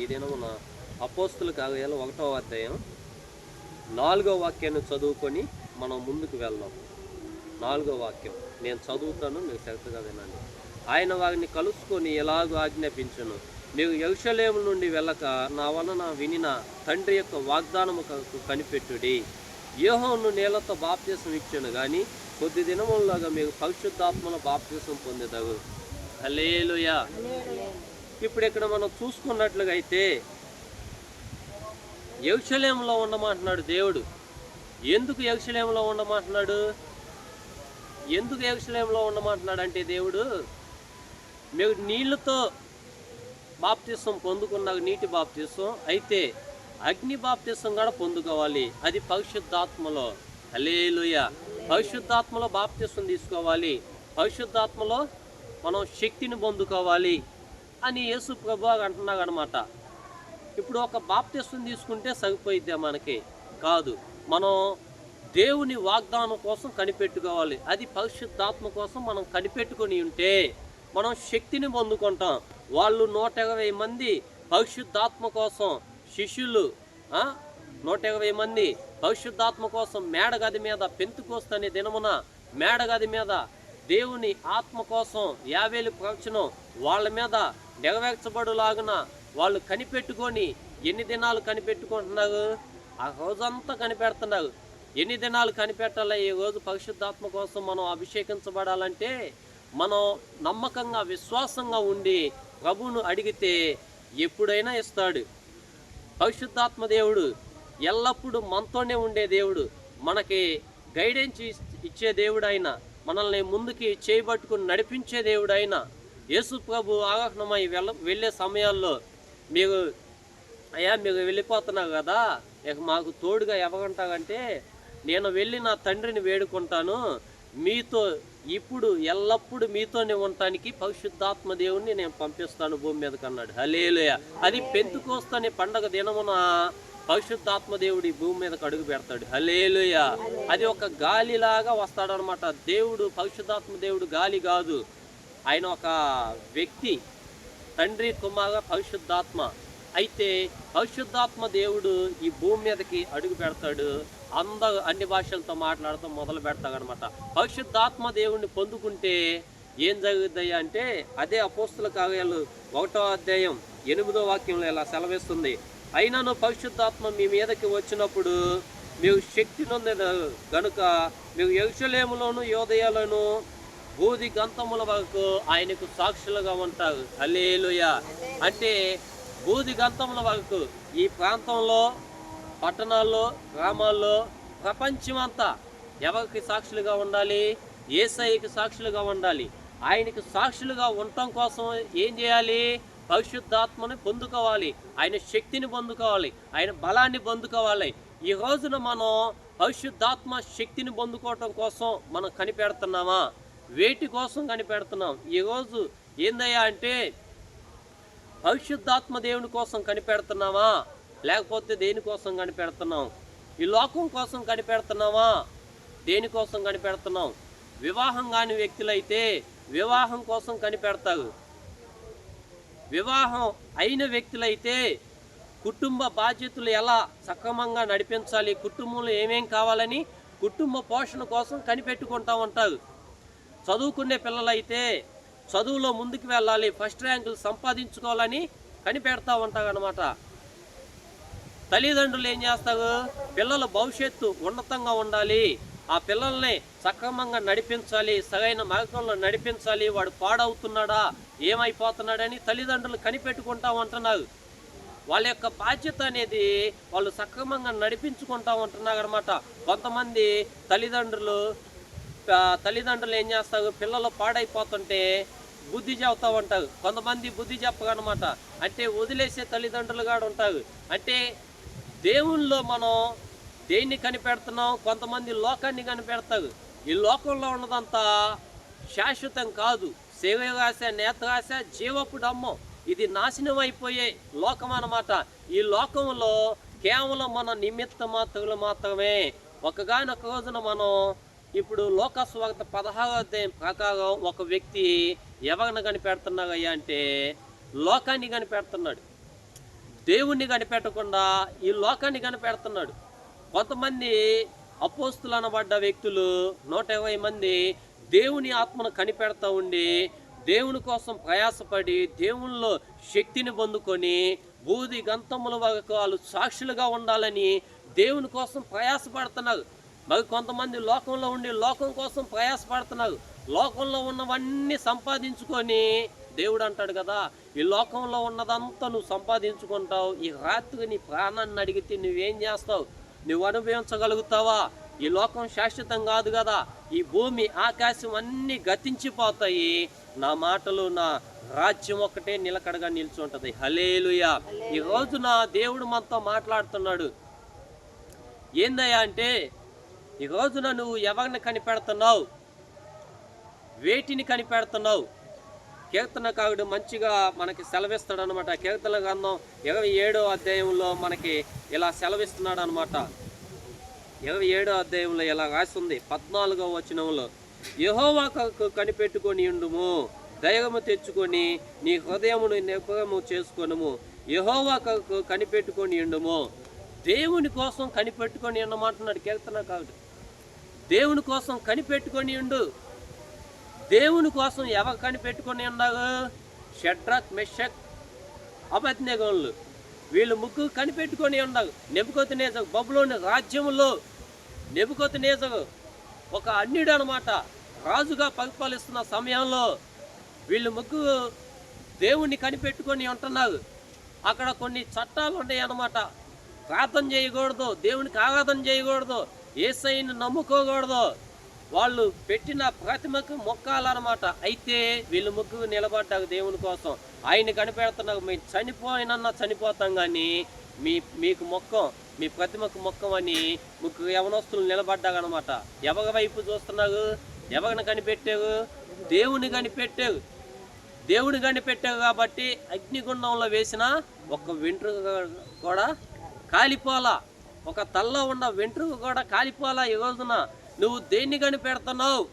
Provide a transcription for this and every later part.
ఈ దినమున అపోస్తులు కార్యాలు ఒకటో అధ్యాయం నాలుగో వాక్యాన్ని చదువుకొని మనం ముందుకు వెళ్దాం. నాలుగో వాక్యం. నేను చదువుతాను మీరు శ్రద్ధగా వినండి. ఆయన వారిని కలుసుకొని ఎలాగో ఆజ్ఞాపించను? నీవు యక్షలేము నుండి వెళ్ళక నా వలన వినిన తండ్రి యొక్క వాగ్దానము కనిపెట్టుడి. యోహోను నేలతో బాప్తీసం ఇచ్చాను కానీ కొద్ది దినముల్లాగా మీకు పరిశుద్ధాత్మల బాప్తీసం పొందేదగు. హలేలుయా ఇప్పుడు ఇక్కడ మనం చూసుకున్నట్లుగా అయితే యక్షలేములో ఉండమంటున్నాడు దేవుడు. ఎందుకు యక్షలేములో ఉండమంటున్నాడు? ఎందుకు యక్షలేములో ఉండమంటున్నాడు అంటే దేవుడు మీరు నీళ్ళతో బాప్తిసం పొందుకున్న నీటి బాప్తిసం అయితే అగ్ని బాప్తిసం కూడా పొందుకోవాలి. అది పరిశుద్ధాత్మలో. అలేలుయ పరిశుద్ధాత్మలో బాప్తిసం తీసుకోవాలి. పరిశుద్ధాత్మలో మనం శక్తిని పొందుకోవాలి. అని యేసు ప్రభు అంటున్నాడు అనమాట ఇప్పుడు ఒక బాప్తిసం తీసుకుంటే సరిపోయిద్దా మనకి? కాదు. మనం దేవుని వాగ్దానం కోసం కనిపెట్టుకోవాలి. అది పరిశుద్ధాత్మ కోసం మనం కనిపెట్టుకొని ఉంటే మనం శక్తిని పొందుకుంటాం. వాళ్ళు నూట ఇరవై మంది పరిశుద్ధాత్మ కోసం శిష్యులు నూట ఇరవై మంది పరిశుద్ధాత్మ కోసం మేడగది మీద పెంతుకోస్తనే దినమున మేడగది మీద దేవుని ఆత్మ కోసం యావేలు ప్రవచనం వాళ్ళ మీద నెరవేర్చబడులాగున వాళ్ళు కనిపెట్టుకొని ఎన్ని దినాలు కనిపెట్టుకుంటున్నారు? ఆ రోజంతా కనిపెడుతున్నారు. ఎన్ని దినాలు కనిపెట్టాలి? ఈ రోజు పరిశుద్ధాత్మ కోసం మనం అభిషేకించబడాలంటే మనం నమ్మకంగా విశ్వాసంగా ఉండి ప్రభువును అడిగితే ఎప్పుడైనా ఇస్తాడు. పరిశుద్ధాత్మ దేవుడు ఎల్లప్పుడూ మనతోనే ఉండే దేవుడు. మనకి గైడెన్స్ ఇచ్చే దేవుడు ఆయన. మనల్ని ముందుకి చేయబట్టుకుని నడిపించే దేవుడు ఆయన యేసు ప్రభు ఆగమనమై వెళ్ళ వెళ్ళే సమయాల్లో మీరు అయ్యా మీరు వెళ్ళిపోతున్నారు కదా ఇక మాకు తోడుగా ఎవరుంటారంటే నేను వెళ్ళి నా తండ్రిని వేడుకుంటాను మీతో ఇప్పుడు ఎల్లప్పుడూ మీతోనే ఉండటానికి పరిశుద్ధాత్మ దేవుణ్ణి నేను పంపిస్తాను భూమి మీదకి అన్నాడు. హలేలుయ అది పెంతుకోస్తనే పండగ దినమున పరిశుద్ధాత్మదేవుడు ఈ భూమి మీదకి అడుగు పెడతాడు. హలేలుయ అది ఒక గాలిలాగా వస్తాడు అనమాట దేవుడు పరిశుద్ధాత్మ దేవుడు గాలి కాదు. ఆయన ఒక వ్యక్తి తండ్రి కుమార పరిశుద్ధాత్మ. అయితే పరిశుద్ధాత్మ దేవుడు ఈ భూమి మీదకి అడుగు పెడతాడు. అందరు అన్ని భాషలతో మాట్లాడటం మొదలు పెడతాడు అనమాట పరిశుద్ధాత్మ దేవుడిని పొందుకుంటే ఏం జరుగుతాయి అంటే అదే అపోస్తుల కార్యాలు ఒకటో అధ్యాయం ఎనిమిదో వాక్యంలో ఇలా సెలవిస్తుంది. అయినను పరిశుద్ధాత్మ మీ మీదకి వచ్చినప్పుడు మీకు శక్తి నొందిన గనుక మీకు యక్షలేములోను యోదయాలను బూది గంతముల వరకు ఆయనకు సాక్షులుగా ఉంటారు. అల్లేలుయ అంటే బూది గంతముల వరకు ఈ ప్రాంతంలో పట్టణాల్లో గ్రామాల్లో ప్రపంచమంతా ఎవరికి సాక్షులుగా ఉండాలి? ఏసఐకి సాక్షులుగా ఉండాలి. ఆయనకి సాక్షులుగా ఉండటం కోసం ఏం చేయాలి? పరిశుద్ధాత్మని పొందుకోవాలి. ఆయన శక్తిని పొందుకోవాలి. ఆయన బలాన్ని పొందుకోవాలి. ఈ రోజున మనం పరిశుద్ధాత్మ శక్తిని పొందుకోవటం కోసం మనం కనిపెడుతున్నామా? వేటి కోసం కనిపెడుతున్నాం? ఈరోజు ఏందయ్యా అంటే పరిశుద్ధాత్మ దేవుని కోసం కనిపెడుతున్నావా లేకపోతే దేనికోసం కనిపెడుతున్నాం? ఈ లోకం కోసం కనిపెడుతున్నావా దేనికోసం కనిపెడుతున్నాం? వివాహం కాని వ్యక్తులైతే వివాహం కోసం కనిపెడతారు. వివాహం అయిన వ్యక్తులైతే కుటుంబ బాధ్యతలు ఎలా సక్రమంగా నడిపించాలి కుటుంబంలో ఏమేం కావాలని కుటుంబ పోషణ కోసం కనిపెట్టుకుంటూ ఉంటారు. చదువుకునే పిల్లలైతే చదువులో ముందుకు వెళ్ళాలి ఫస్ట్ ర్యాంకులు సంపాదించుకోవాలని కనిపెడతా ఉంటారు అనమాట తల్లిదండ్రులు ఏం చేస్తారు? పిల్లల భవిష్యత్తు ఉన్నతంగా ఉండాలి. ఆ పిల్లల్ని సక్రమంగా నడిపించాలి సరైన మార్గంలో నడిపించాలి వాడు పాడవుతున్నాడా ఏమైపోతున్నాడని తల్లిదండ్రులు కనిపెట్టుకుంటాం ఉంటున్నారు వాళ్ళ యొక్క బాధ్యత అనేది వాళ్ళు సక్రమంగా నడిపించుకుంటా ఉంటున్నారు అనమాట కొంతమంది తల్లిదండ్రులు తల్లిదండ్రులు ఏం చేస్తారు? పిల్లలు పాడైపోతుంటే బుద్ధి చెబుతూ ఉంటారు. కొంతమంది బుద్ధి చెప్పగనమాట. అంటే వదిలేసే తల్లిదండ్రులు కూడా ఉంటారు. అంటే దేవుల్లో మనం దేన్ని కనిపెడుతున్నాం కొంతమంది లోకాన్ని కనిపెడతారు. ఈ లోకంలో ఉన్నదంతా శాశ్వతం కాదు. సేవగాశ నేత్రాశ జీవపు డమ్మం. ఇది నాశనం అయిపోయే లోకం అన్నమాట. ఈ లోకంలో కేవలం మన నిమిత్త మాత్రులు మాత్రమే. ఒకగానొక రోజున మనం ఇప్పుడు లోకస్వాగత పదహారో అధ్యాయం ప్రకారం ఒక వ్యక్తి ఎవరిని కనిపెడుతున్నారయ్యా అంటే లోకాన్ని కనిపెడుతున్నాడు. దేవుణ్ణి కనిపెట్టకుండా ఈ లోకాన్ని కనిపెడుతున్నాడు. కొంతమంది అపోస్తులు అనబడ్డ వ్యక్తులు నూట ఇరవై మంది దేవుని ఆత్మను కనిపెడతా ఉండి దేవుని కోసం ప్రయాసపడి దేవునిలో శక్తిని పొందుకొని బూది గంతముల వరకు వాళ్ళు సాక్షులుగా ఉండాలని దేవుని కోసం ప్రయాసపడుతున్నారు. మరి కొంతమంది లోకంలో ఉండి లోకం కోసం ప్రయాసపడుతున్నారు. లోకంలో ఉన్నవన్నీ సంపాదించుకొని దేవుడు అంటాడు కదా ఈ లోకంలో ఉన్నదంతా నువ్వు సంపాదించుకుంటావు ఈ రాత్రి నీ ప్రాణాన్ని అడిగితే నువ్వేం చేస్తావు? నువ్వు అనుభవించగలుగుతావా? ఈ లోకం శాశ్వతం కాదు కదా. ఈ భూమి ఆకాశం అన్నీ గతించిపోతాయి. నా మాటలు నా రాజ్యం ఒక్కటే నిలకడగా నిల్చుంటది హలేలుయా ఈ రోజు నా దేవుడు మనతో మాట్లాడుతున్నాడు. ఏందయ్యా అంటే ఈ రోజున నువ్వు ఎవరిని కనిపెడుతున్నావు? వేటిని కనిపెడుతున్నావు? కీర్తనకారుడు మంచిగా మనకి సెలవిస్తాడు అనమాట కీర్తన గ్రంథం ఇరవై ఏడో అధ్యాయంలో మనకి ఇలా సెలవిస్తున్నాడు అనమాట ఇరవై ఏడో అధ్యాయంలో ఇలా రాస్తుంది పద్నాలుగో వచనంలో యహోవాకు కనిపెట్టుకొని ఉండుము దయగము తెచ్చుకొని నీ హృదయమును నిర్భయము చేసుకొనుము. యహోవాకు కనిపెట్టుకొని ఉండుము. దేవుని కోసం కనిపెట్టుకొని ఉండమంటున్నాడు కీర్తనకారుడు దేవుని కోసం కనిపెట్టుకొని ఉండు. దేవుని కోసం ఎవరు కనిపెట్టుకొని ఉన్నారు? షడ్రక్ మెషక్ అబద్నేగంలు. వీళ్ళు ముగ్గురు కనిపెట్టుకొని ఉన్నారు. నెబుకొతి నేజకు బబులోని రాజ్యంలో నెబుకొతి నేజకు ఒక అన్యుడు అనమాట రాజుగా పరిపాలిస్తున్న సమయంలో వీళ్ళు ముగ్గురు దేవుణ్ణి కనిపెట్టుకొని ఉంటున్నారు. అక్కడ కొన్ని చట్టాలు ఉన్నాయి అన్నమాట ప్రార్థన చేయకూడదు దేవునికి ఆరాధన చేయకూడదు ఏసైని నమ్ముకోకూడదు. వాళ్ళు పెట్టిన ప్రతిమకు మొక్కాలన్నమాట. అయితే వీళ్ళు ముగ్గురు నిలబడ్డారు దేవుని కోసం. ఆయన కనిపెడుతున్నారు మేము చనిపోయినన్నా చనిపోతాం కానీ మీ మీకు మొక్కం మీ ప్రతిమకు మొక్కం అని ముగ్గురు యవనస్తులు నిలబడ్డారనమాట ఎవరి వైపు చూస్తున్నారు? ఎవరిని కనిపెట్టారు? దేవుని కనిపెట్టారు. దేవుని కనిపెట్టారు కాబట్టి అగ్నిగుండంలో వేసిన ఒక వెంట్రుక కూడా కాలిపోలా ఒక తల్లో ఉన్న వెంట్రుక కూడా కాలిపోలా ఈ రోజున? నువ్వు దేన్ని కనిపెడుతున్నావు?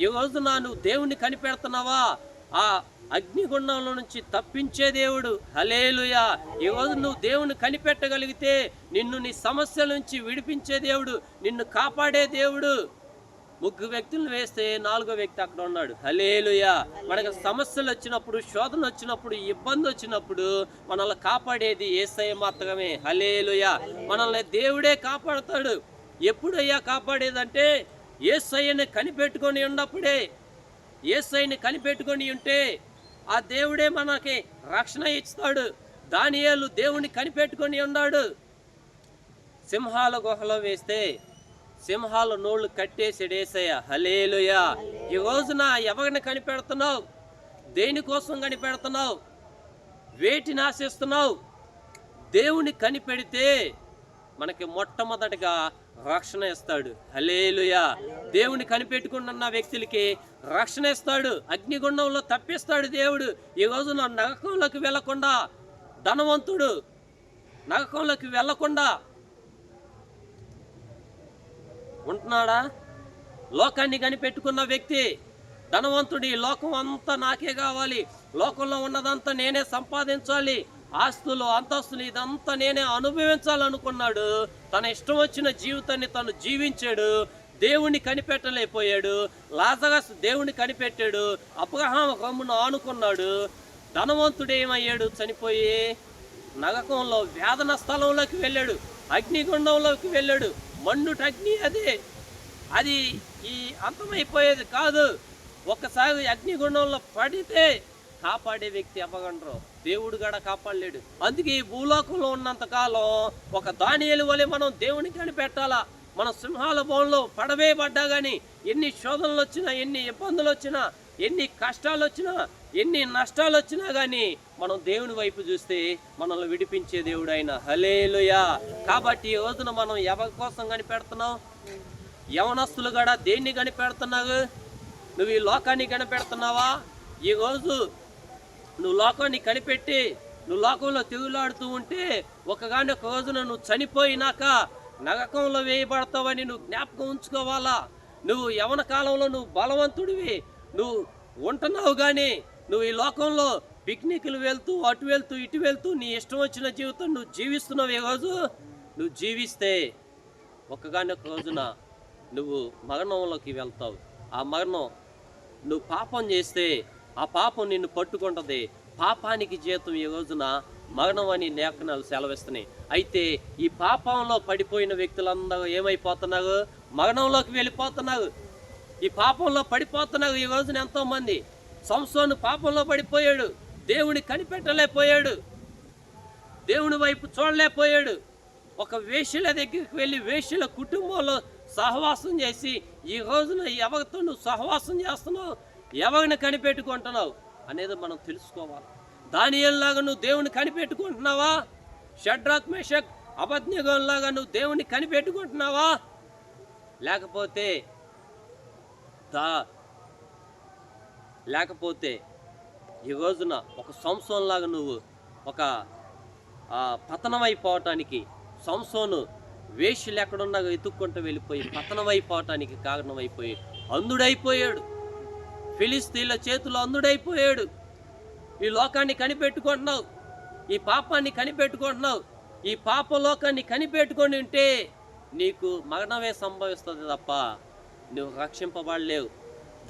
ఈ రోజున నువ్వు దేవుణ్ణి కనిపెడుతున్నావా? ఆ అగ్నిగుండంలో నుంచి తప్పించే దేవుడు. హలేలుయా ఈ నువ్వు దేవుని కనిపెట్టగలిగితే నిన్ను నీ సమస్యల నుంచి విడిపించే దేవుడు నిన్ను కాపాడే దేవుడు. ముగ్గురు వ్యక్తులను వేస్తే నాలుగో వ్యక్తి అక్కడ ఉన్నాడు. హలేలుయా మనకు సమస్యలు వచ్చినప్పుడు శోధన వచ్చినప్పుడు ఇబ్బంది వచ్చినప్పుడు మనల్ని కాపాడేది ఏసై మాత్రమే. హలేలుయా మనల్ని దేవుడే కాపాడుతాడు. ఎప్పుడయ్యా కాపాడేదంటే ఏసయ్యని కనిపెట్టుకొని ఉన్నప్పుడే ఏసైని కనిపెట్టుకొని ఉంటే ఆ దేవుడే మనకి రక్షణ ఇస్తాడు. దానియేలు దేవుని కనిపెట్టుకొని ఉన్నాడు. సింహాల గుహలో వేస్తే సింహాల నోళ్ళు కట్టేసాడు ఏసయ్య. హలేలుయా ఈ రోజున ఎవరిని కనిపెడుతున్నావు? దేనికోసం కనిపెడుతున్నావు? వేటిని ఆశిస్తున్నావు? దేవుని కనిపెడితే మనకి మొట్టమొదటిగా రక్షణ ఇస్తాడు. హలేలుయా దేవుని కనిపెట్టుకుంటున్న వ్యక్తులకి రక్షణ ఇస్తాడు. అగ్నిగుండంలో తప్పిస్తాడు దేవుడు. ఈ నా నరకంలోకి వెళ్ళకుండా ధనవంతుడు నరకంలోకి వెళ్ళకుండా ఉంటున్నాడా? లోకాన్ని కనిపెట్టుకున్న వ్యక్తి ధనవంతుడి. లోకం అంతా నాకే కావాలి. లోకంలో ఉన్నదంతా నేనే సంపాదించాలి. ఆస్తులు అంతస్తులు ఇదంతా నేనే అనుభవించాలనుకున్నాడు. తన ఇష్టం వచ్చిన జీవితాన్ని తను జీవించాడు. దేవుణ్ణి కనిపెట్టలేకపోయాడు. లాజగస్ దేవుణ్ణి కనిపెట్టాడు. అబ్రహాం గమ్మును ఆనుకున్నాడు. ధనవంతుడు ఏమయ్యాడు చనిపోయి నగకంలో వేదన స్థలంలోకి వెళ్ళాడు. అగ్నిగుండంలోకి వెళ్ళాడు. మండుట అగ్ని అదే. అది ఈ అంతమైపోయేది కాదు. ఒక్కసారి అగ్నిగుండంలో పడితే కాపాడే వ్యక్తి అవ్వగండ్రు దేవుడు కూడా కాపాడలేడు. అందుకే ఈ భూలోకంలో ఉన్నంత కాలం ఒక దానియలు వలె మనం దేవుని కనిపెట్టాలా మన సింహాల బోన్లో పడవే పడ్డా కానీ ఎన్ని శోధనలు వచ్చినా ఎన్ని ఇబ్బందులు వచ్చినా ఎన్ని కష్టాలు వచ్చినా ఎన్ని నష్టాలు వచ్చినా కానీ మనం దేవుని వైపు చూస్తే మనల్ని విడిపించే దేవుడు ఆయన హలేలుయా కాబట్టి ఈ రోజున మనం ఎవరి కోసం కనిపెడుతున్నాం యవనస్తులు కూడా దేన్ని కనిపెడుతున్నావు నువ్వు ఈ లోకాన్ని కనిపెడుతున్నావా ఈ రోజు నువ్వు లోకాన్ని కనిపెట్టి నువ్వు లోకంలో తిరుగులాడుతూ ఉంటే ఒకగాని ఒక రోజున నువ్వు చనిపోయినాక నరకంలో వేయబడతావని నువ్వు జ్ఞాపకం ఉంచుకోవాలా? నువ్వు యవన కాలంలో నువ్వు బలవంతుడివి నువ్వు ఉంటున్నావు కానీ నువ్వు ఈ లోకంలో పిక్నిక్లు వెళ్తూ అటు వెళ్తూ ఇటు వెళ్తూ నీ ఇష్టం వచ్చిన జీవితం నువ్వు జీవిస్తున్నావు ఈ రోజు? నువ్వు జీవిస్తే ఒక్కగానొక్క రోజున నువ్వు మరణంలోకి వెళ్తావు. ఆ మరణం నువ్వు పాపం చేస్తే ఆ పాపం నిన్ను పట్టుకుంటుంది. పాపానికి జీతం ఈ రోజున మరణం అని లేఖనాలు సెలవిస్తున్నాయి. అయితే ఈ పాపంలో పడిపోయిన వ్యక్తులందరూ ఏమైపోతున్నారు? మరణంలోకి వెళ్ళిపోతున్నారు. ఈ పాపంలో పడిపోతున్నారు ఈ రోజున ఎంతోమంది. సంసోను పాపంలో పడిపోయాడు. దేవుని కనిపెట్టలేకపోయాడు. దేవుని వైపు చూడలేకపోయాడు. ఒక వేష్యల దగ్గరికి వెళ్ళి వేష్యల కుటుంబంలో సహవాసం చేసి ఈ రోజున ఎవరితో నువ్వు సహవాసం చేస్తున్నావు? ఎవరిని కనిపెట్టుకుంటున్నావు అనేది మనం తెలుసుకోవాలి. దానియల్లాగా నువ్వు దేవుని కనిపెట్టుకుంటున్నావా? షడ్రాక్ మేషక్ అబద్నిగంలాగా నువ్వు దేవుని కనిపెట్టుకుంటున్నావా? లేకపోతే దా లేకపోతే ఈ రోజున ఒక సంవత్సరంలాగా నువ్వు ఒక పతనమైపోవటానికి సంసోను వేషులు ఎక్కడున్నా ఎత్తుక్కుంటూ వెళ్ళిపోయి పతనమైపోవటానికి కారణమైపోయి అందుడైపోయాడు ఫిలిస్తీన్ల చేతిలో అందుడైపోయాడు ఈ లోకాన్ని కనిపెట్టుకుంటున్నావు. ఈ పాపాన్ని కనిపెట్టుకుంటున్నావు. ఈ పాప లోకాన్ని కనిపెట్టుకొని ఉంటే నీకు మరణమే సంభవిస్తుంది తప్ప నువ్వు రక్షింపబడలేవు.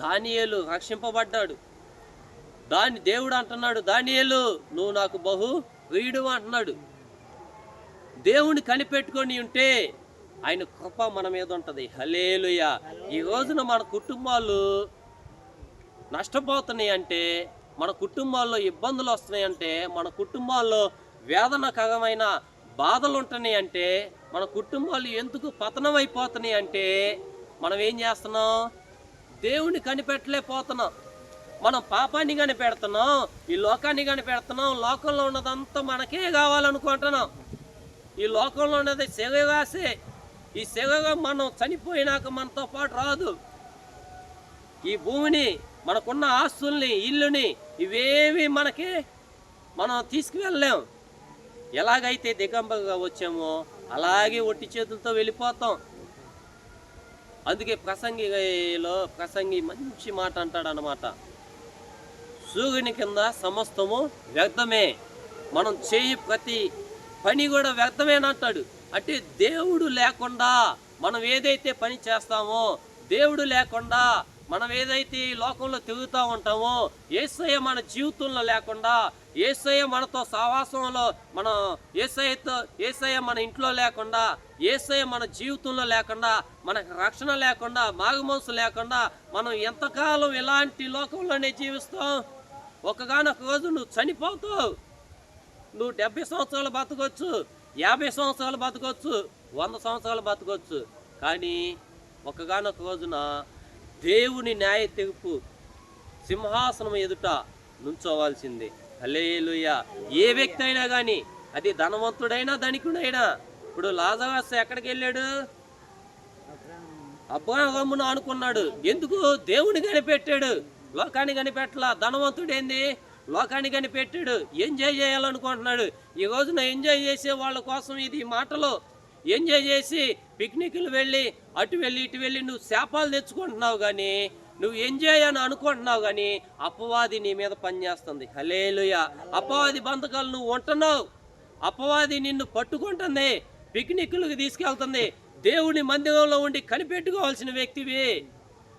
దానియేలు రక్షింపబడ్డాడు. దాని దేవుడు అంటున్నాడు దానియేలు నువ్వు నాకు బహు ప్రియుడు అంటున్నాడు. దేవుని కనిపెట్టుకొని ఉంటే ఆయన కృప మన మీద ఉంటుంది. హలేలుయ ఈ రోజున మన కుటుంబాలు నష్టపోతున్నాయి అంటే మన కుటుంబాల్లో ఇబ్బందులు వస్తున్నాయి అంటే మన కుటుంబాల్లో వేదనకరమైన బాధలు ఉంటున్నాయి అంటే మన కుటుంబాలు ఎందుకు పతనం అయిపోతున్నాయి అంటే మనం ఏం చేస్తున్నాం? దేవుని కనిపెట్టలేకపోతున్నాం. మనం పాపాన్ని కనిపెడుతున్నాం. ఈ లోకాన్ని కనిపెడుతున్నాం. లోకంలో ఉన్నదంతా మనకే కావాలనుకుంటున్నాం. ఈ లోకంలో ఉన్నది సెగగాసే ఈ సెగగా మనం చనిపోయినాక మనతో పాటు రాదు. ఈ భూమిని మనకున్న ఆస్తుల్ని ఇల్లుని ఇవేవి మనకి మనం తీసుకువెళ్ళలేం. ఎలాగైతే దిగంబగా వచ్చామో అలాగే ఒట్టి చేతులతో వెళ్ళిపోతాం. అందుకే ప్రసంగిలో ప్రసంగి మంచి మాట అంటాడు అనమాట సూర్యుని కింద సమస్తము వ్యర్థమే. మనం చేయి ప్రతి పని కూడా వ్యర్థమేనంటాడు అంటే దేవుడు లేకుండా మనం ఏదైతే పని చేస్తామో దేవుడు లేకుండా మనం ఏదైతే ఈ లోకంలో తిరుగుతూ ఉంటామో ఏసయ్య మన జీవితంలో లేకుండా ఏసయ్య మనతో సహవాసంలో మన ఏసయ్యతో ఏసయ్య మన ఇంట్లో లేకుండా ఏసయ్య మన జీవితంలో లేకుండా మనకు రక్షణ లేకుండా మాగుమోసు లేకుండా మనం ఎంతకాలం ఇలాంటి లోకంలోనే జీవిస్తాం? ఒకగానొక రోజు నువ్వు చనిపోతావు. నువ్వు డెబ్బై సంవత్సరాలు బతకొచ్చు యాభై సంవత్సరాలు బతకొచ్చు వంద సంవత్సరాలు బతకొచ్చు. కానీ ఒకగానొక రోజున దేవుని న్యాయ తెగుపు సింహాసనం ఎదుట నుంచోవాల్సిందే. హలేలుయ ఏ వ్యక్తి అయినా కానీ అది ధనవంతుడైనా ధనికుడైనా ఇప్పుడు లాజవాస ఎక్కడికి వెళ్ళాడు? అబ్బాగమ్మును అనుకున్నాడు ఎందుకు? దేవుని కనిపెట్టాడు. లోకాన్ని కనిపెట్టలా. ధనవంతుడేంది లోకాన్ని కనిపెట్టాడు. ఎంజాయ్ చేయాలనుకుంటున్నాడు. ఈ రోజున ఎంజాయ్ చేసే వాళ్ళ కోసం ఇది మాటలో. ఎంజాయ్ చేసి పిక్నిక్లు వెళ్ళి అటు వెళ్ళి ఇటు వెళ్ళి నువ్వు శాపాలు తెచ్చుకుంటున్నావు కానీ నువ్వు ఎంజాయ్ అని అనుకుంటున్నావు కానీ అపవాది నీ మీద పనిచేస్తుంది. హలేలుయ అపవాది బంధకాలు నువ్వు ఉంటున్నావు. అపవాది నిన్ను పట్టుకుంటుంది పిక్నిక్లకు తీసుకెళ్తుంది. దేవుని మందిరంలో ఉండి కనిపెట్టుకోవాల్సిన వ్యక్తివి.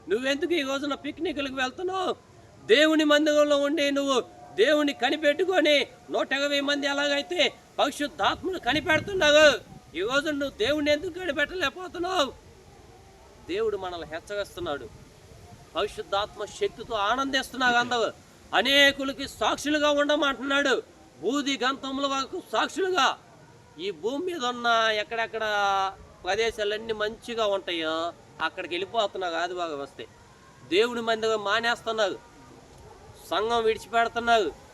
నువ్వెందుకు ఈ రోజున పిక్నిక్లకు వెళ్తున్నావు? దేవుని మందిరంలో ఉండి నువ్వు దేవుని కనిపెట్టుకొని నూట మంది ఎలాగైతే పరిశుద్ధాత్మను కనిపెడుతున్నావు? ఈ రోజు నువ్వు దేవుని ఎందుకు గడిపెట్టలేకపోతున్నావు? దేవుడు మనల్ని హెచ్చరిస్తున్నాడు. పరిశుద్ధాత్మ శక్తితో ఆనందిస్తున్నావు అందరు. అనేకులకి సాక్షులుగా ఉండమంటున్నాడు. బూది గంతముల వరకు సాక్షులుగా. ఈ భూమి మీద ఉన్న ఎక్కడెక్కడ ప్రదేశాలన్నీ మంచిగా ఉంటాయో అక్కడికి వెళ్ళిపోతున్నావు ఆదివారం వస్తే. దేవుడి మందిగా మానేస్తున్నావు. సంఘం విడిచిపెడుతున్నావు.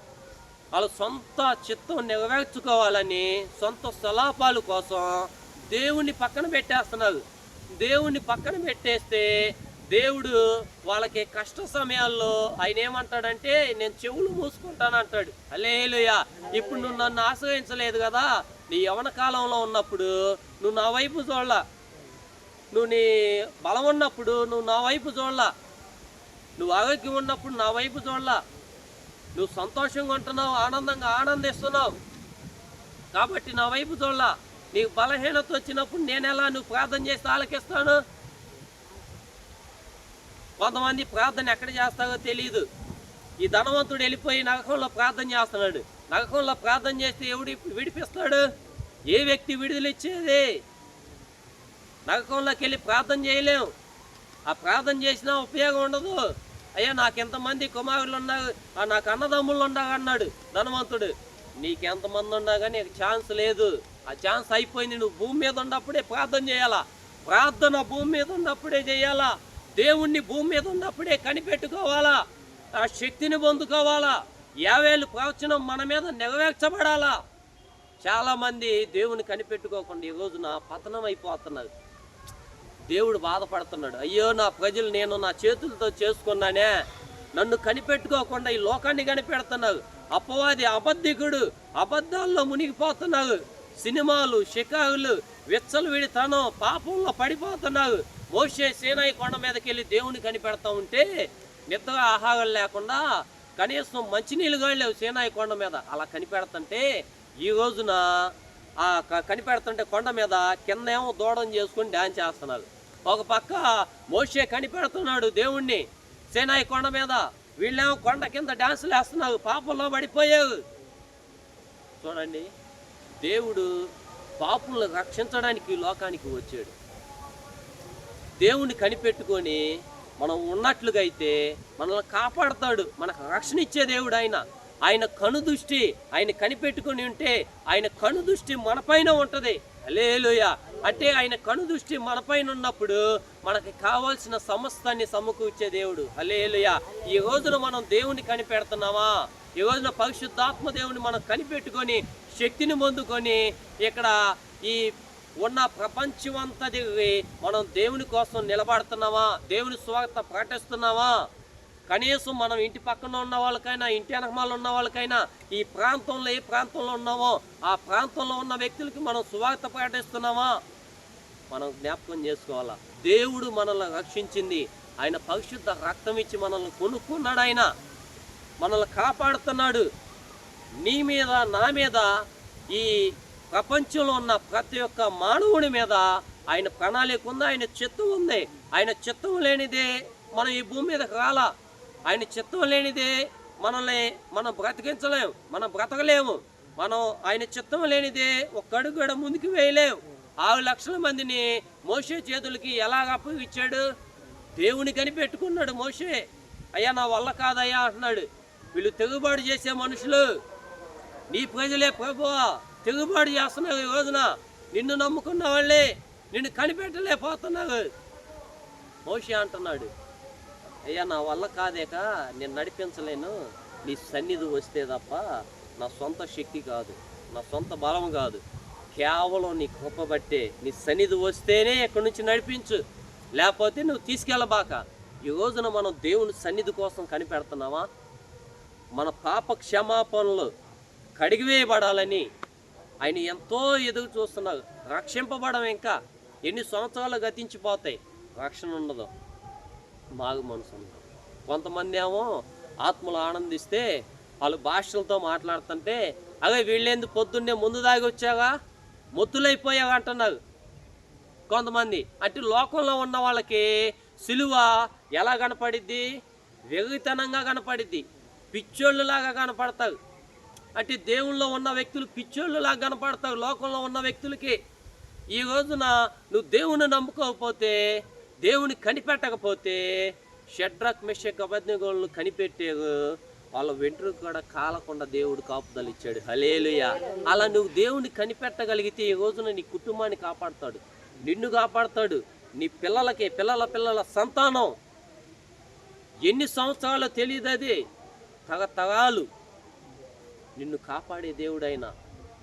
వాళ్ళ సొంత చిత్తం నెరవేర్చుకోవాలని సొంత సలాపాల కోసం దేవుణ్ణి పక్కన పెట్టేస్తున్నారు. దేవుణ్ణి పక్కన పెట్టేస్తే దేవుడు వాళ్ళకి కష్ట సమయాల్లో ఆయన ఏమంటాడంటే నేను చెవులు మూసుకుంటాను అంటాడు. అలేలుయా ఇప్పుడు నువ్వు నన్ను ఆశ్రయించలేదు కదా? నీ యవన కాలంలో ఉన్నప్పుడు నువ్వు నా వైపు చూడాల. నువ్వు నీ బలం ఉన్నప్పుడు నువ్వు నా వైపు చూడాల. నువ్వు ఆరోగ్యం ఉన్నప్పుడు నా వైపు చూడాల. నువ్వు సంతోషంగా ఉంటున్నావు ఆనందంగా ఆనందిస్తున్నావు. కాబట్టి నా వైపు చూడాల. నీకు బలహీనత వచ్చినప్పుడు నేను ఎలా నువ్వు ప్రార్థన చేస్తే ఆలకిస్తాను? కొంతమంది ప్రార్థన ఎక్కడ చేస్తావో తెలియదు ఈ ధనవంతుడు వెళ్ళిపోయి నరకంలో ప్రార్థన చేస్తున్నాడు. నరకంలో ప్రార్థన చేస్తే ఎవడు విడిపిస్తాడు? ఏ వ్యక్తి విడుదలిచ్చేది? నరకంలోకి వెళ్ళి ప్రార్థన చేయలేం. ఆ ప్రార్థన చేసినా ఉపయోగం ఉండదు. అయ్యా నాకు ఇంతమంది కుమారులు ఉన్నారు ఆ నాకు అన్నదమ్ములు ఉన్నారు అన్నాడు ధనవంతుడు. నీకెంతమంది ఉన్నా కానీ నీకు ఛాన్స్ లేదు. ఆ ఛాన్స్ అయిపోయింది. నువ్వు భూమి మీద ఉన్నప్పుడే ప్రార్థన చేయాలా? ప్రార్థన భూమి మీద ఉన్నప్పుడే చేయాలా? దేవుణ్ణి భూమి మీద ఉన్నప్పుడే కనిపెట్టుకోవాలా? ఆ శక్తిని పొందుకోవాలా? యావేలు ప్రవచనం మన మీద నెరవేర్చబడాలా? చాలామంది దేవుని కనిపెట్టుకోకుండా ఈ రోజున పతనం అయిపోతున్నారు. దేవుడు బాధపడుతున్నాడు. అయ్యో నా ప్రజలు నేను నా చేతులతో చేసుకున్నానే. నన్ను కనిపెట్టుకోకుండా ఈ లోకాన్ని కనిపెడుతున్నావు. అపవాది అబద్ధికుడు అబద్ధాల్లో మునిగిపోతున్నావు. సినిమాలు షికారులు విచ్చలు విడితనం పాపంలో పడిపోతున్నావు. మోసే సేనాయి కొండ మీదకి వెళ్ళి దేవుని కనిపెడతా ఉంటే నిద్ర ఆహారం లేకుండా కనీసం మంచినీళ్ళు కూడా సేనాయి కొండ మీద. అలా కనిపెడుతుంటే ఈ రోజున కనిపెడుతుంటే కొండ మీద కింద ఏమో దూడం చేసుకుని డ్యాన్స్ చేస్తున్నారు. ఒక పక్క మోషే కనిపెడుతున్నాడు దేవుణ్ణి. సేనాయి కొండ మీద వీళ్ళేమో కొండ కింద డ్యాన్సులు వేస్తున్నారు పాపంలో పడిపోయావు చూడండి దేవుడు పాపులను రక్షించడానికి లోకానికి వచ్చాడు. దేవుణ్ణి కనిపెట్టుకొని మనం ఉన్నట్లుగా అయితే మనల్ని కాపాడతాడు. మనకు రక్షణ ఇచ్చే దేవుడు ఆయన. ఆయన కను దృష్టి ఆయన కనిపెట్టుకొని ఉంటే ఆయన కను దృష్టి మనపైన ఉంటుంది. అలేలుయ అంటే ఆయన కను దృష్టి మనపైన ఉన్నప్పుడు మనకి కావాల్సిన సమస్తాన్ని సమకూర్చే దేవుడు. అలేలుయ ఈ రోజున మనం దేవుని కనిపెడుతున్నామా? ఈ రోజున పరిశుద్ధాత్మ దేవుని మనం కనిపెట్టుకొని శక్తిని పొందుకొని ఇక్కడ ఈ ఉన్న ప్రపంచం అంతా మనం దేవుని కోసం నిలబడుతున్నామా? దేవుని స్వాగత ప్రకటిస్తున్నామా? కనీసం మనం ఇంటి పక్కన ఉన్న వాళ్ళకైనా ఇంటి వెనకమాల ఉన్న వాళ్ళకైనా ఈ ప్రాంతంలో ఏ ప్రాంతంలో ఉన్నామో ఆ ప్రాంతంలో ఉన్న వ్యక్తులకి మనం సువార్త ప్రకటిస్తున్నామా? మనం జ్ఞాపకం చేసుకోవాలా? దేవుడు మనల్ని రక్షించింది. ఆయన పరిశుద్ధ రక్తం ఇచ్చి మనల్ని కొనుక్కున్నాడు ఆయన. మనల్ని కాపాడుతున్నాడు. నీ మీద నా మీద ఈ ప్రపంచంలో ఉన్న ప్రతి ఒక్క మానవుడి మీద ఆయన ప్రణాళిక ఉంది ఆయన చిత్తం ఉంది. ఆయన చిత్తం లేనిదే మనం ఈ భూమి మీదకి రాలా? ఆయన చిత్తం లేనిదే మనల్ని మనం బ్రతికించలేము మనం బ్రతకలేము. మనం ఆయన చిత్తం లేనిదే ఒక్కడుగు కూడా ముందుకు వేయలేము ఆరు లక్షల మందిని మోసే చేతులకి ఎలాగ అప్పగిచ్చాడు? దేవుని కనిపెట్టుకున్నాడు మోసే అయ్యా నా వల్ల కాదయ్యా అంటున్నాడు. వీళ్ళు తెగుబాటు చేసే మనుషులు. నీ ప్రజలే ప్రభువా తెగుబాటు చేస్తున్నావు ఈ రోజున. నిన్ను నమ్ముకున్న వాళ్ళే నిన్ను కనిపెట్టలేకపోతున్నావు మోషే అంటున్నాడు. అయ్యా నా వల్ల కాదేక నేను నడిపించలేను. నీ సన్నిధి వస్తే తప్ప నా సొంత శక్తి కాదు నా సొంత బలం కాదు. కేవలం నీ కృప బట్టే నీ సన్నిధి వస్తేనే ఎక్కడి నుంచి నడిపించు. లేకపోతే నువ్వు తీసుకెళ్ళబాక. ఈ రోజున మనం దేవుని సన్నిధి కోసం కనిపెడుతున్నావా మన పాప క్షమాపణలు కడిగివేయబడాలని ఆయన ఎంతో ఎదుగు చూస్తున్నారు. రక్షింపబడం ఇంకా ఎన్ని సంవత్సరాలు గతించిపోతాయి? రక్షణ ఉండదు. మాగు మనసు ఉండదు కొంతమంది ఏమో ఆత్మలు ఆనందిస్తే వాళ్ళు భాషలతో మాట్లాడుతుంటే అదే వీళ్ళేందు పొద్దున్నే ముందు దాగి వచ్చాగా మొత్తులైపోయాగా అంటున్నారు. కొంతమంది. అంటే లోకంలో ఉన్న వాళ్ళకి సిలువ ఎలా కనపడిద్ది? వెగుతనంగా కనపడిద్ది. పిచ్చోళ్ళులాగా కనపడతారు. అంటే దేవుళ్ళో ఉన్న వ్యక్తులు పిచ్చోళ్ళులాగా కనపడతారు. లోకంలో ఉన్న వ్యక్తులకి. ఈ రోజున నువ్వు దేవుని నమ్ముకోకపోతే దేవుని కనిపెట్టకపోతే షడ్రక్ మెషక్ అబద్ధగోళ్ళు కనిపెట్టే వాళ్ళ వెంట్రుకు కూడా కాలకుండా దేవుడు కాపుదలు ఇచ్చాడు. హలేలుయ అలా నువ్వు దేవుని కనిపెట్టగలిగితే ఈ రోజున నీ కుటుంబాన్ని కాపాడుతాడు. నిన్ను కాపాడుతాడు. నీ పిల్లలకి పిల్లల పిల్లల సంతానం. ఎన్ని సంవత్సరాలు తెలియదు అది. తగతగాలు. నిన్ను కాపాడే దేవుడైన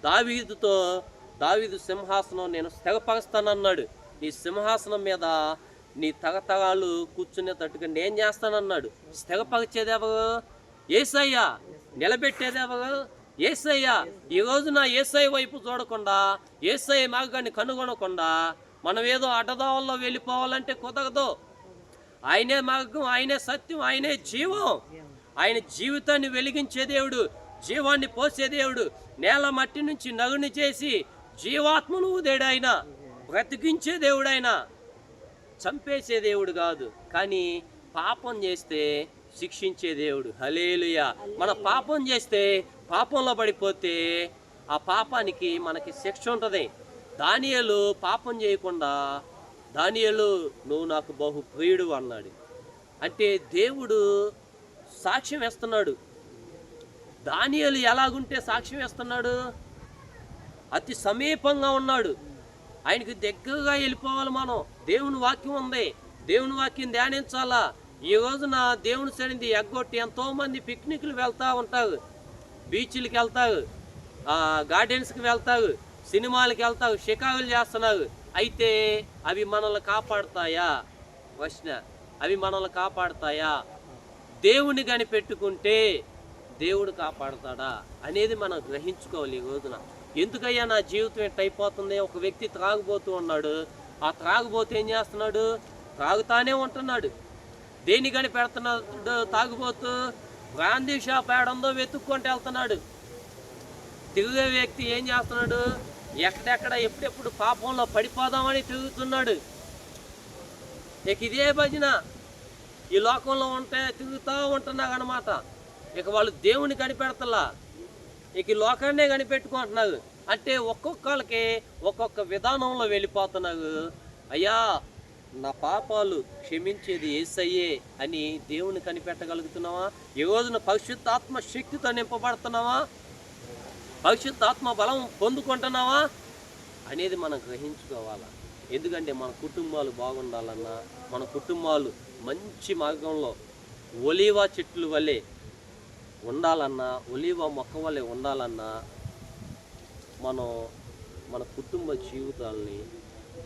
దావీదుతో దావీదు సింహాసనం నేను తెగపరుస్తానన్నాడు నీ సింహాసనం మీద నీ తగతగాలు కూర్చునే తట్టుగా నేను చేస్తానన్నాడు. తెగపరిచేదేవరు ఏసయ్యా. నిలబెట్టేదేవరు? ఏసయ్యా. ఈ రోజున ఏసఐ వైపు చూడకుండా ఏసఐ మార్గాన్ని కనుగొనకుండా మనం ఏదో అడ్డదావల్లో వెళ్ళిపోవాలంటే కుదరదు. ఆయనే మార్గం ఆయనే సత్యం ఆయనే జీవం. ఆయన జీవితాన్ని వెలిగించే దేవుడు జీవాన్ని పోసే దేవుడు నేల మట్టి నుంచి నగుని చేసి జీవాత్మను ఊదేడు ఆయన బ్రతికించే దేవుడు ఆయన చంపేసే దేవుడు కాదు కానీ పాపం చేస్తే శిక్షించే దేవుడు. హలేలుయ మన పాపం చేస్తే పాపంలో పడిపోతే ఆ పాపానికి మనకి శిక్ష ఉంటుంది. దానియలు పాపం చేయకుండా దానియలు నువ్వు నాకు బహు ప్రియుడు అన్నాడు. అంటే దేవుడు సాక్ష్యం వేస్తున్నాడు. దానియలు ఎలాగుంటే సాక్ష్యం వేస్తున్నాడు? అతి సమీపంగా ఉన్నాడు. ఆయనకి దగ్గరగా వెళ్ళిపోవాలి మనం. దేవుని వాక్యం ఉంది. దేవుని వాక్యం ధ్యానించాలా? ఈ రోజున దేవుని సన్నిధి ఎగ్గొట్టి ఎంతోమంది పిక్నిక్లు వెళ్తూ ఉంటారు. బీచ్లకి వెళ్తారు. గార్డెన్స్కి వెళ్తారు. సినిమాలకి వెళ్తారు. షికారులు చేస్తున్నారు. అయితే అవి మనల్ని కాపాడుతాయా? ప్రశ్న. అవి మనల్ని కాపాడుతాయా? దేవుని కానీ పెట్టుకుంటే దేవుడు కాపాడుతాడా అనేది మనం గ్రహించుకోవాలి ఈ రోజున. ఎందుకయ్యా నా జీవితం ఎట్ అయిపోతుంది? ఒక వ్యక్తి త్రాగుబోతూ ఉన్నాడు. ఆ త్రాగుబోతు ఏం చేస్తున్నాడు? త్రాగుతానే ఉంటున్నాడు. దేని కానీ పెడుతున్నాడు? తాగుబోతూ గాంధీ షాప్ ఏడందో వెతుక్కుంటూ వెళ్తున్నాడు. తిరిగే వ్యక్తి ఏం చేస్తున్నాడు? ఎక్కడెక్కడ ఎప్పుడెప్పుడు పాపంలో పడిపోదామని తిరుగుతున్నాడు. ఇక ఇదే భజన. ఈ లోకంలో ఉంటే తిరుగుతూ ఉంటున్నాగనమాట ఇక వాళ్ళు దేవుని కనిపెడతలా. ఇక లోకాన్నే కనిపెట్టుకుంటున్నారు అంటే ఒక్కొక్కళ్ళకి ఒక్కొక్క విధానంలో వెళ్ళిపోతున్నారు అయ్యా నా పాపాలు క్షమించేది ఏసయ్యే అని దేవుని కనిపెట్టగలుగుతున్నావా? ఈ రోజున పరిశుద్ధాత్మ శక్తితో నింపబడుతున్నావా? పరిశుద్ధాత్మ బలం పొందుకుంటున్నావా? అనేది మనం గ్రహించుకోవాలా. ఎందుకంటే మన కుటుంబాలు బాగుండాలన్నా మన కుటుంబాలు మంచి మార్గంలో ఒలీవా చెట్లు వలె ఉండాలన్నా ఒలివ మొక్క వలె ఉండాలన్నా మనం మన కుటుంబ జీవితాలని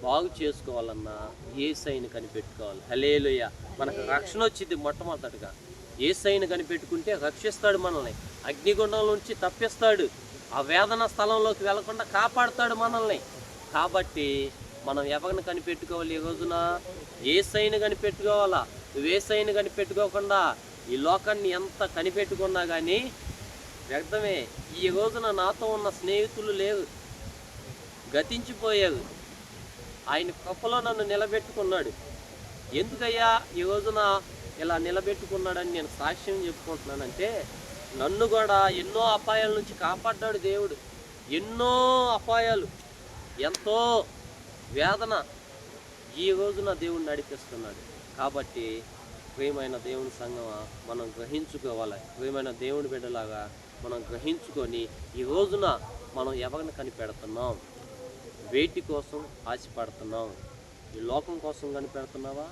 బాగు చేసుకోవాలన్నా ఏ సైన్ కనిపెట్టుకోవాలి. హలేలుయ మనకు రక్షణ వచ్చింది మొట్టమొదటిగా. ఏ సైన్ కనిపెట్టుకుంటే రక్షిస్తాడు మనల్ని. అగ్నిగుండం నుంచి తప్పిస్తాడు. ఆ వేదన స్థలంలోకి వెళ్ళకుండా కాపాడుతాడు మనల్ని. కాబట్టి మనం ఎవరిని కనిపెట్టుకోవాలి ఈ రోజున? ఏ సైన్ కనిపెట్టుకోవాలా? నువ్వు సైన్ కనిపెట్టుకోకుండా ఈ లోకాన్ని ఎంత కనిపెట్టుకున్నా కానీ వ్యర్థమే. ఈ రోజున నాతో ఉన్న స్నేహితులు లేవు గతించిపోయారు. ఆయన కృపలో నన్ను నిలబెట్టుకున్నాడు. ఎందుకయ్యా ఈ రోజున ఇలా నిలబెట్టుకున్నాడని నేను సాక్ష్యం చెప్పుకుంటున్నానంటే నన్ను కూడా ఎన్నో అపాయాల నుంచి కాపాడ్డాడు దేవుడు. ఎన్నో అపాయాలు ఎంతో వేదన ఈ రోజున దేవుడు నడిపిస్తున్నాడు. కాబట్టి ప్రేమైన దేవుని సంగమా మనం గ్రహించుకోవాలి? ప్రేమైన దేవుని బిడ్డలాగా మనం గ్రహించుకొని ఈ రోజున మనం ఎవరిని కనిపెడుతున్నాం? వేటి కోసం ఆశపడుతున్నాం? ఈ లోకం కోసం కనిపెడుతున్నావా?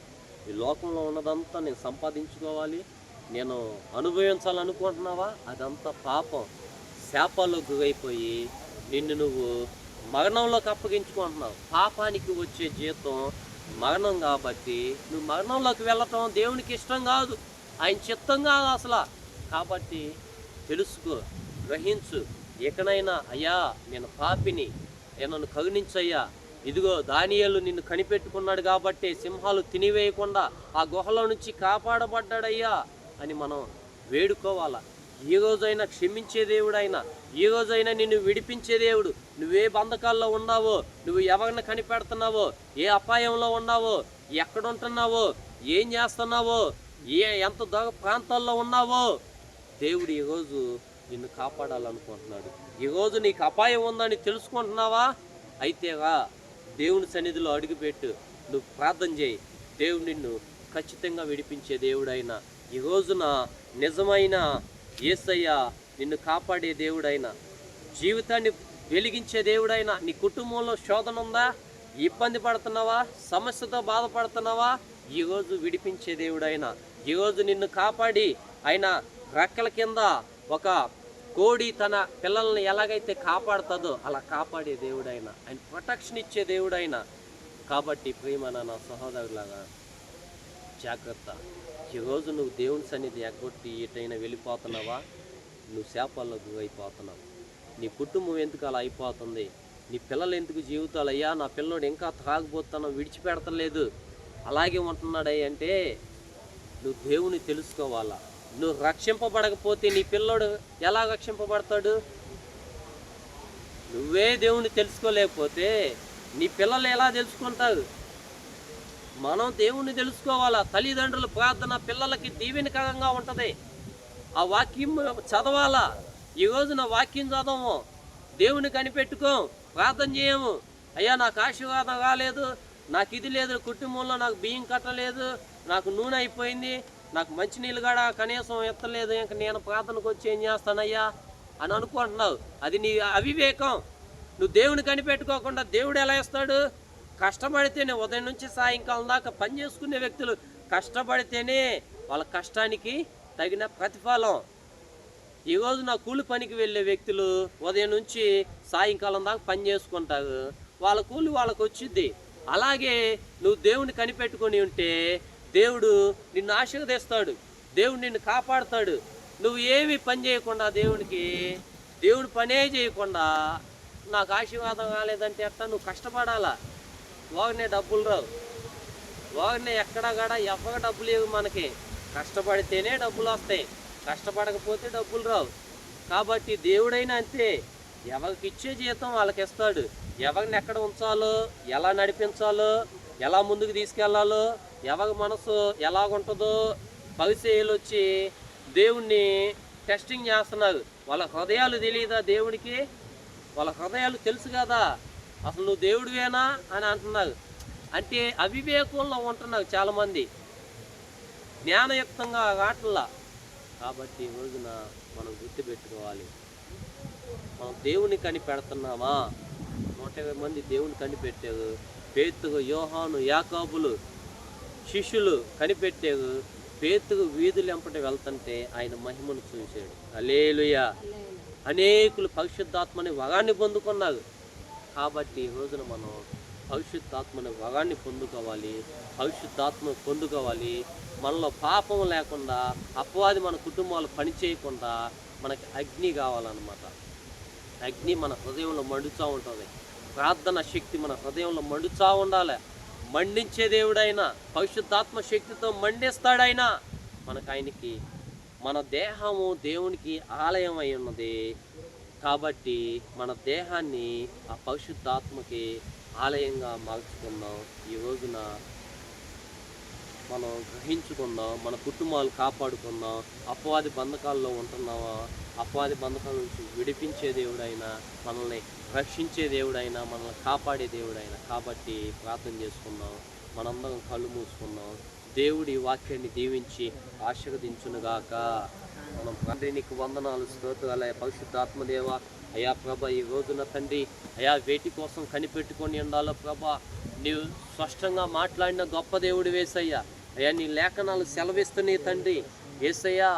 ఈ లోకంలో ఉన్నదంతా నేను సంపాదించుకోవాలి? నేను అనుభవించాలనుకుంటున్నావా? అదంతా పాపం. శాపాల్లో గురైపోయి నిన్ను నువ్వు మరణంలోకి అప్పగించుకుంటున్నావు. పాపానికి వచ్చే జీతం మరణం కాబట్టి నువ్వు మరణంలోకి వెళ్ళటం దేవునికి ఇష్టం కాదు. ఆయన చిత్తం కాదు అసలు. కాబట్టి తెలుసుకో గ్రహించు. ఎక్కడైనా అయ్యా నేను పాపిని. నన్ను కరుణించయ్యా. ఇదిగో దానియలు నిన్ను కనిపెట్టుకున్నాడు కాబట్టి సింహాలు తినివేయకుండా ఆ గుహలో నుంచి కాపాడబడ్డాడయ్యా అని మనం వేడుకోవాలా? ఈ రోజైనా క్షమించే దేవుడైనా ఈ రోజైనా నిన్ను విడిపించే దేవుడు. నువ్వే బంధకాల్లో ఉన్నావో నువ్వు ఎవరిని కనిపెడుతున్నావో ఏ అపాయంలో ఉన్నావో ఎక్కడుంటున్నావో ఏం చేస్తున్నావో ఏ ఎంత దొంగ ప్రాంతాల్లో ఉన్నావో. దేవుడు ఈరోజు నిన్ను కాపాడాలనుకుంటున్నాడు. ఈరోజు నీకు అపాయం ఉందని తెలుసుకుంటున్నావా? అయితేగా దేవుని సన్నిధిలో అడుగుపెట్టు. నువ్వు ప్రార్థన చేయి. దేవుడు నిన్ను ఖచ్చితంగా విడిపించే దేవుడైన. ఈ రోజున నిజమైన యేసయ్య నిన్ను కాపాడే దేవుడైన జీవితాన్ని వెలిగించే దేవుడైనా నీ కుటుంబంలో శోధన ఉందా? ఇబ్బంది పడుతున్నావా? సమస్యతో బాధపడుతున్నావా? ఈరోజు విడిపించే దేవుడైనా ఈరోజు నిన్ను కాపాడి ఆయన రెక్కల కింద ఒక కోడి తన పిల్లల్ని ఎలాగైతే కాపాడుతుందో అలా కాపాడే దేవుడైన ఆయన ప్రొటెక్షన్ ఇచ్చే దేవుడైన. కాబట్టి ప్రేమ నా సహోదరులాగా జాగ్రత్త. ఈరోజు నువ్వు దేవుని సన్నిధి ఎగ్గొట్టి ఎటైనా వెళ్ళిపోతున్నావా? నువ్వు శాపాలకు అయిపోతున్నావు నీ కుటుంబం ఎందుకు అలా అయిపోతుంది? నీ పిల్లలు ఎందుకు జీవితాలు? అయ్యా నా పిల్లోడు ఇంకా తాగిపోతాను విడిచిపెడతలేదు. అలాగే ఉంటున్నాడయ్య అంటే నువ్వు దేవుని తెలుసుకోవాలా? నువ్వు రక్షింపబడకపోతే నీ పిల్లోడు ఎలా రక్షింపబడతాడు? నువ్వే దేవుని తెలుసుకోలేకపోతే నీ పిల్లలు ఎలా తెలుసుకుంటారు? మనం దేవుణ్ణి తెలుసుకోవాలా? తల్లిదండ్రుల ప్రార్థన పిల్లలకి దీవెనకరంగా ఉంటుంది. ఆ వాక్యం చదవాలా? ఈరోజు నా వాక్యం చదవము. దేవుని కనిపెట్టుకో ప్రార్థన చేయము. అయ్యా నాకు ఆశీర్వాదం రాలేదు నాకు ఇది లేదు కుటుంబంలో నాకు బియ్యం కట్టలేదు నాకు నూనె అయిపోయింది నాకు మంచినీళ్ళు కూడా కనీసం ఎత్తలేదు ఇంక నేను ప్రార్థనకు వచ్చి ఏం చేస్తానయ్యా? అని అనుకుంటున్నావు. అది నీ అవివేకం. నువ్వు దేవుని కనిపెట్టుకోకుండా దేవుడు ఎలా ఇస్తాడు కష్టపడితేనే ఉదయం నుంచి సాయంకాలం దాకా పని చేసుకునే వ్యక్తులు కష్టపడితేనే వాళ్ళ కష్టానికి తగిన ప్రతిఫలం. ఈరోజు నా కూలి పనికి వెళ్ళే వ్యక్తులు ఉదయం నుంచి సాయంకాలం దాకా పని చేసుకుంటారు. వాళ్ళ కూలి వాళ్ళకు వచ్చింది అలాగే నువ్వు దేవుని కనిపెట్టుకొని ఉంటే దేవుడు నిన్ను ఆశీర్వదిస్తాడు. దేవుడు నిన్ను కాపాడుతాడు. నువ్వు ఏమి పని చేయకుండా దేవునికి దేవుడు పనే చేయకుండా నాకు ఆశీర్వాదం కాలేదంటే అట్లా నువ్వు కష్టపడాలా? వాగనే డబ్బులు రావు. వాగనే ఎక్కడ కాడ ఎవ్వక డబ్బులు లేవు మనకి. కష్టపడితేనే డబ్బులు వస్తాయి. కష్టపడకపోతే డబ్బులు రావు. కాబట్టి దేవుడైనా అంతే. ఎవరికి ఇచ్చే జీతం వాళ్ళకి ఇస్తాడు ఎవరిని ఎక్కడ ఉంచాలో ఎలా నడిపించాలో ఎలా ముందుకు తీసుకెళ్ళాలో ఎవరి మనసు ఎలాగుంటుందో పరిచయలు వచ్చి దేవుణ్ణి టెస్టింగ్ చేస్తున్నారు. వాళ్ళ హృదయాలు తెలియదా దేవుడికి? వాళ్ళ హృదయాలు తెలుసు కదా. అసలు నువ్వు దేవుడివేనా అని అంటున్నారు. అంటే అవివేకంలో ఉంటున్నారు చాలామంది. జ్ఞానయుక్తంగా రాట్లా కాబట్టి ఈ రోజున మనం గుర్తుపెట్టుకోవాలి. మనం దేవుని కనిపెడుతున్నామా? నూట ఇరవై మంది దేవుని కనిపెట్టారు పేతుగు యోహాను యాకాబులు శిష్యులు కనిపెట్టారు పేతుగు వీధులు ఎంపటి వెళ్తుంటే ఆయన మహిమను చూశాడు. అలేలుయా అనేకులు పరిశుద్ధాత్మని వగాన్ని పొందుకున్నారు. కాబట్టి ఈ రోజున మనం పరిశుద్ధాత్మని వగాన్ని పొందుకోవాలి. పరిశుద్ధాత్మ పొందుకోవాలి. మనలో పాపం లేకుండా అపవాది మన కుటుంబాలు పని చేయకుండా మనకి అగ్ని కావాలన్నమాట. అగ్ని మన హృదయంలో మండుతూ ఉంటుంది. ప్రార్థన శక్తి మన హృదయంలో మండుతూ ఉండాలి. మండించే దేవుడైనా పరిశుద్ధాత్మ శక్తితో మండిస్తాడైనా మనకు ఆయనకి మన దేహము దేవునికి ఆలయం అయి ఉన్నది. కాబట్టి మన దేహాన్ని ఆ పరిశుద్ధాత్మకి ఆలయంగా మార్చుకుందాం. ఈ రోజున మనం గ్రహించుకుందాం మన కుటుంబాలు కాపాడుకుందాం అపవాది బంధకాల్లో ఉంటున్నామా అపవాది బంధకాల నుంచి విడిపించే దేవుడైనా మనల్ని రక్షించే దేవుడైనా మనల్ని కాపాడే దేవుడైనా. కాబట్టి ప్రార్థన చేసుకుందాం. మనందరం కళ్ళు మూసుకుందాం. దేవుడి వాక్యాన్ని దీవించి ఆశీర్వదించునుగాక. మనం తండ్రి నీకు వందనాలు స్తోత్రాలు. అయ్యా పరిశుద్ధాత్మదేవ అయా ప్రభ ఈ రోజున తండ్రి అయా వేటి కోసం కనిపెట్టుకొని ఉండాలో ప్రభ? నీవు స్పష్టంగా మాట్లాడిన గొప్ప దేవుడు వేసయ్యా అయ్యా నీ లేఖనాలు సెలవిస్తున్నాయి తండ్రి. ఏసయ్యా